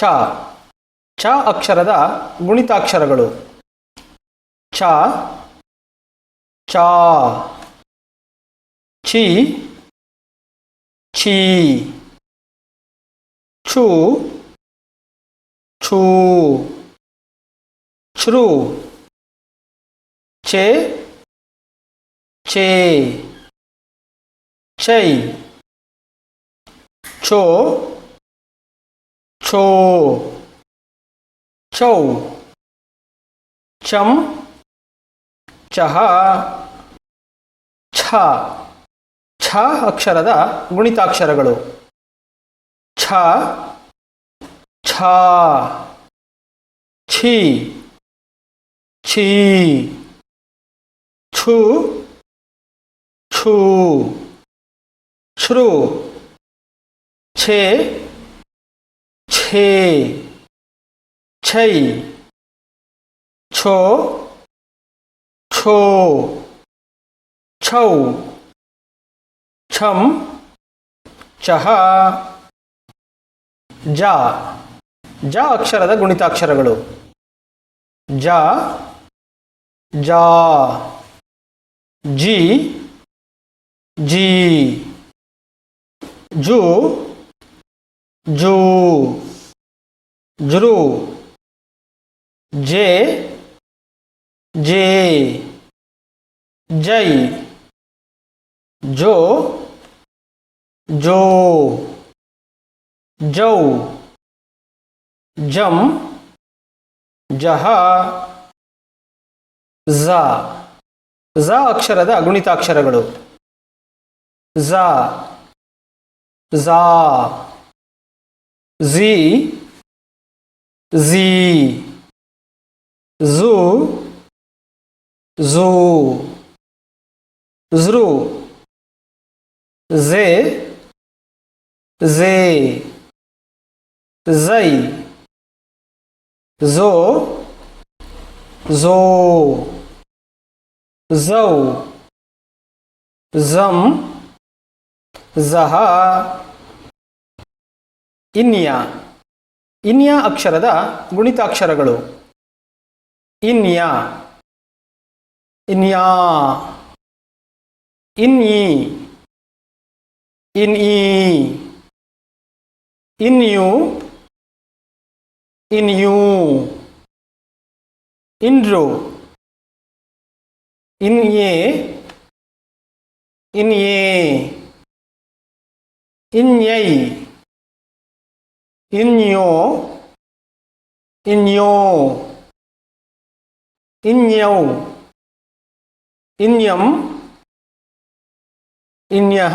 ಛ. ಛ ಅಕ್ಷರದ ಗುಣಿತಾಕ್ಷರಗಳು. ಛ. ಚ ಛಿ. ಛೀ. ಛು. ಛೂ. ಛ್ರು. ಚೆ ಛೇ. ಚೈ ಛೋ. ಛೋ ಛೌ ಚಂ ಚಹ ಛ ಛ ಅಕ್ಷರದ ಗುಣಿತಾಕ್ಷರಗಳು ಛ ಛ ಛಿ ಛೀ ಛು ಛೂ ಛ್ರು ಛೇ ಛೇ ಚೈ ಛೋ ಛೋ ಛೌ ಛಂ ಚಹ ಜ ಜ ಅಕ್ಷರದ ಗುಣಿತಾಕ್ಷರಗಳು. ಜಾ ಜಿ ಜಿ ಜು ಜೂ ಜೃ ಜೆ. ಜೆ. ಜೈ. ಜೋ. ಜೋ. ಜೌ. ಜಂ. ಜಹ. ಝ. ಝ ಅಕ್ಷರದ ಗುಣಿತಾಕ್ಷರಗಳು. ಝ. ಝಾ. ಝಿ. ಝಿ ಝು ಝೂ ಝೃ ಝೆ ಝೇ ಝೈ ಝೋ ಝೋ ಝೌ ಝಂ ಝಹ ಇನ್ಯ ಇನ್ಯ ಅಕ್ಷರದ ಗುಣಿತಾಕ್ಷರಗಳು. ಇನ್ಯ. ಇನ್ಯಾ. ಇನ್ಯಿ. ಇನ್ಇ ಇನ್ಯು. ಇನ್ಯೂ. ಇನ್ರು. ಇನ್ಯೇ. ಇನ್ಯೇ. ಇನ್ಯೈ. ಇನ್ಯೋ ಇನ್ಯೋ ಇನ್ಯೌ ಇನ್ಯಂ ಇನ್ಯಃ